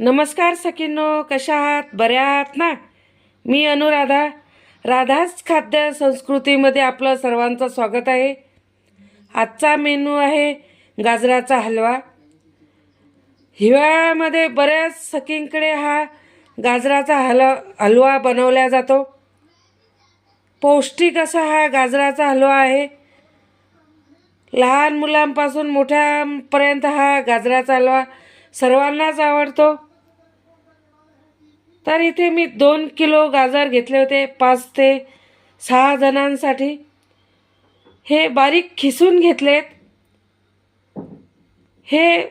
नमस्कार सखींनो कशा आहात? बऱ्या आहात ना? मी अनुराधा. राधाच खाद्य संस्कृतीमध्ये आपलं सर्वांचं स्वागत आहे. आजचा मेनू आहे गाजराचा हलवा. हिवाळ्यामध्ये बऱ्याच सखींकडे हा गाजराचा हल हलवा बनवला जातो. पौष्टिक असा हा गाजराचा हलवा आहे. लहान मुलांपासून मोठ्यांपर्यंत हा गाजराचा हलवा सर्वांनाच आवडतो. तर इथे मी दोन किलो गाजर घेतले होते पाच ते सहा जणांसाठी. हे बारीक खिसून घेतलेत. हे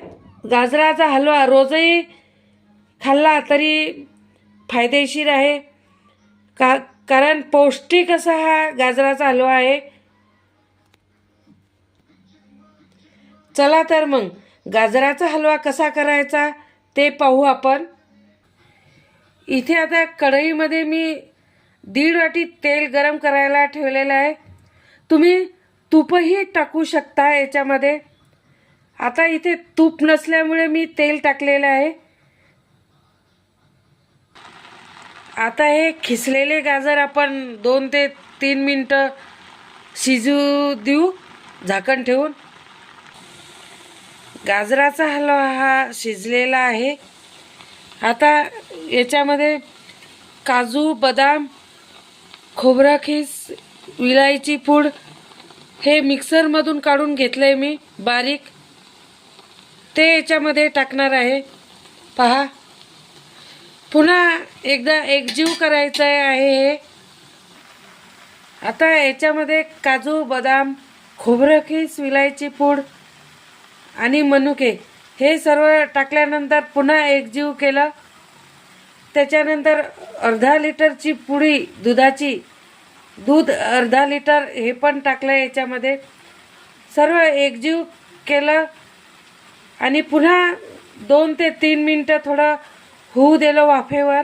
गाजराचा हलवा रोजही खाल्ला तरी फायदेशीर आहे. का कारण पौष्टिक असा हा गाजराचा हलवा आहे. चला तर मग गाजराचा हलवा कसा करायचा ते पाहू आपण. इथे आता कढईमध्ये मी दीड वाटी तेल गरम करायला ठेवलेलं आहे. तुम्ही तूपही टाकू शकता याच्यामध्ये. आता इथे तूप नसल्यामुळे मी तेल टाकलेलं आहे. आता हे खिसलेले गाजर आपण दोन ते तीन मिनटं शिजू देऊ झाकण ठेवून. गाजराचा हलवा हा शिजलेला आहे. आता याच्यामध्ये काजू बदाम खोबरा खीस विलायची पूड हे मिक्सरमधून काढून घेतलं आहे मी बारीक. ते याच्यामध्ये टाकणार आहे. पहा. पुन्हा एकदा एकजीव करायचं आहे हे. आता याच्यामध्ये काजू बदाम खोबरं खीस विलायची पूड आणि मनुके हे सर्व टाकल्यानंतर पुन्हा एकजीव केलं. त्याच्यानंतर अर्धा लिटरची पुडी दुधाची दूध अर्धा लिटर हे पण टाकलं याच्यामध्ये. सर्व एकजीव केलं आणि पुन्हा दोन ते तीन मिनटं थोडं होऊ दिलं वाफेवर.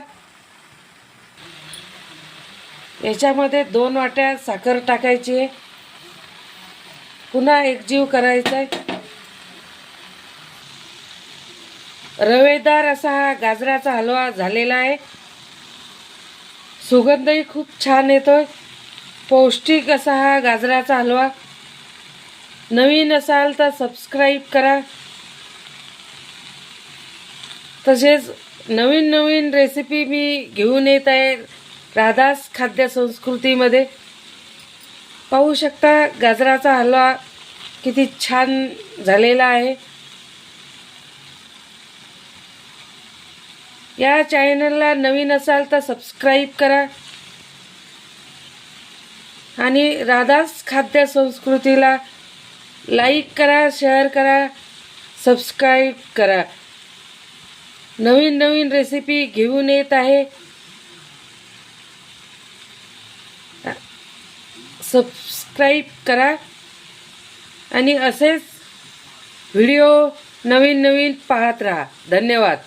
याच्यामध्ये दोन वाट्या साखर टाकायची. आहे पुन्हा एकजीव करायचा आहे रवेदार असा हा गाजराचा हलवा झालेला आहे. सुगंधही खूप छान येतोय. पौष्टिक असा हा गाजराचा हलवा. नवीन असाल तर सबस्क्राईब करा. तसेच नवीन नवीन रेसिपी मी घेऊन येत आहे राधास खाद्य संस्कृतीमध्ये. पाहू शकता गाजराचा हलवा किती छान झालेला आहे. या चॅनलला नवीन असाल तर सबस्क्राईब करा. आणि राधास खाद्य संस्कृतीला लाईक करा शेअर करा सबस्क्राईब करा. नवीन नवीन रेसिपी घेऊन येत आहे. सबस्क्राईब करा. आणि असेच व्हिडिओ नवीन नवीन पाहत राहा. धन्यवाद.